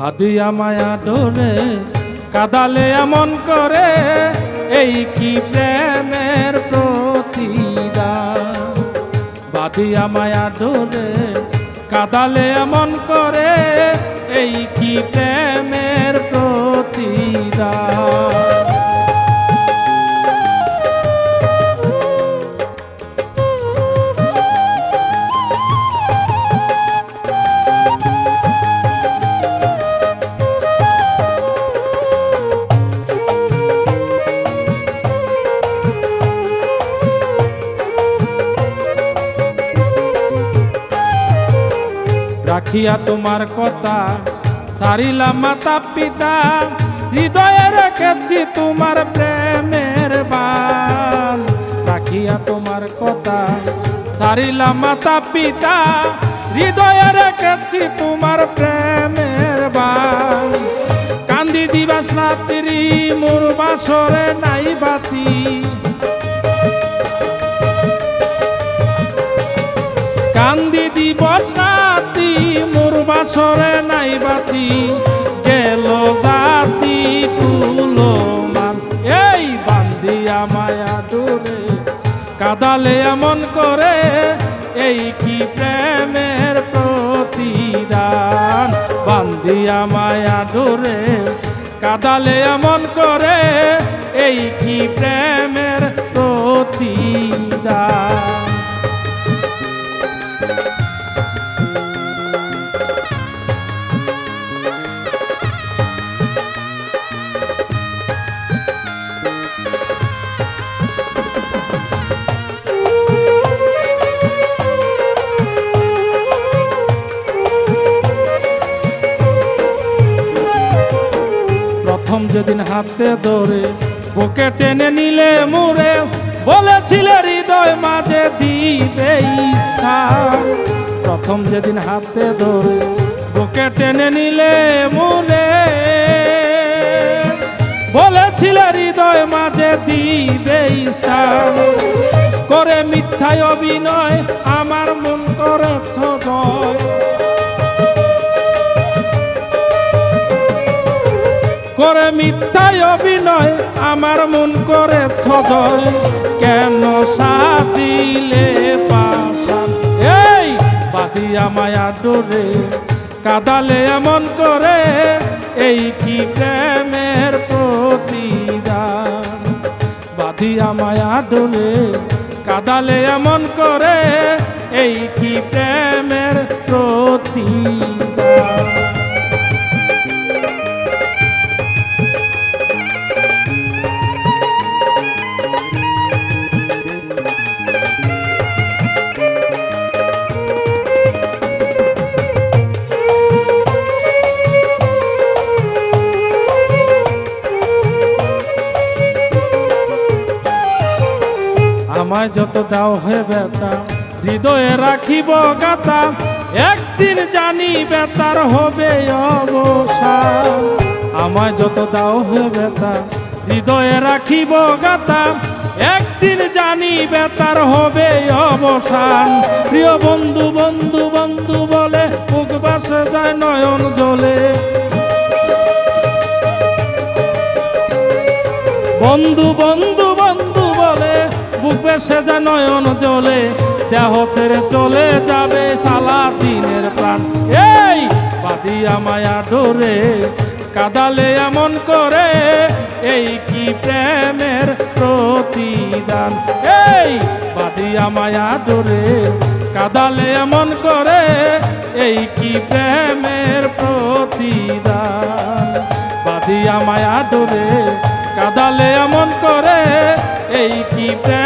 বাদিয়া মায়া ডোরে, কাদালে এমন করে, এই কি প্রেমের প্রতিদান? বাদিয়া মায়া ডোরে, কাদালে এমন করে, এই কি প্রেমের রাখিয়া তোমার কথা সারিলাম মাতা পিতা হৃদয়ে রেখেছি তোমার প্রেমের বান। রাখিয়া তোমার কথা সারিলাম মাতা পিতা হৃদয়ে রেখেছি তোমার প্রেমের বান। কান্দি দিবাস রাত্রি, মোর বাসরে নাই বাতি। কান্দি দিবস রাতি, মোর বাসরে নাই বাতি। গেল জাতি কুলো মান। এই বান্দিয়া মায়া দূরে কাদালে এমন করে, এই কি প্রেমের প্রতিদান? বান্দিয়া মায়া দূরে কাদালে এমন করে, এই কি প্রেমের প্রতিদান? যেদিন হাতে ধরে বুকে টেনে নিলে মুড়ে, বলেছিলে হৃদয় মাঝে দিবে স্থান। প্রথম যেদিন হাতে ধরে বুকে টেনে নিলে মুড়ে, বলেছিলে হৃদয় মাঝে দিবে স্থান। করে মিথ্যায় অভিনয় আমার মন মিথ্যায় অভিনয়, আমার মন করে ছজয়। কেন সাজিলে পাশান এই বাদিয়া মায়া ডোরে, কাদালে এমন করে, এই কি প্রেমের প্রতিদান? বাদিয়া মায়া ডোরে, কাদালে এমন করে, এই আমায় যত দাও হয়ে বেতা হৃদয়ে রাখিব গাতা একদিন জানি বেতার হবে অবসান। আমায় যত দাও হয়ে বেতা হৃদয়ে রাখিব গাতা একদিন জানি বেতার হবে অবসান। প্রিয় বন্ধু বন্ধু বন্ধু বলে, মুখ বাসে যায় নয়ন জলে বন্ধু বন্ধু বুক বেসে যা নয়ন জলে দেহ ছেড়ে চলে যাবে সালা দিনের প্রাণ। এই বাদিয়া মায়া ডোরে কাদালে এমন করে, এই কি প্রেমের প্রতিদান? এই বাদিয়া মায়া ডোরে কাদালে এমন করে, এই কি প্রেমের প্রতিদান? বাদিয়া মায়া ডোরে কাদালে এমন করে, এই কি প্রেমের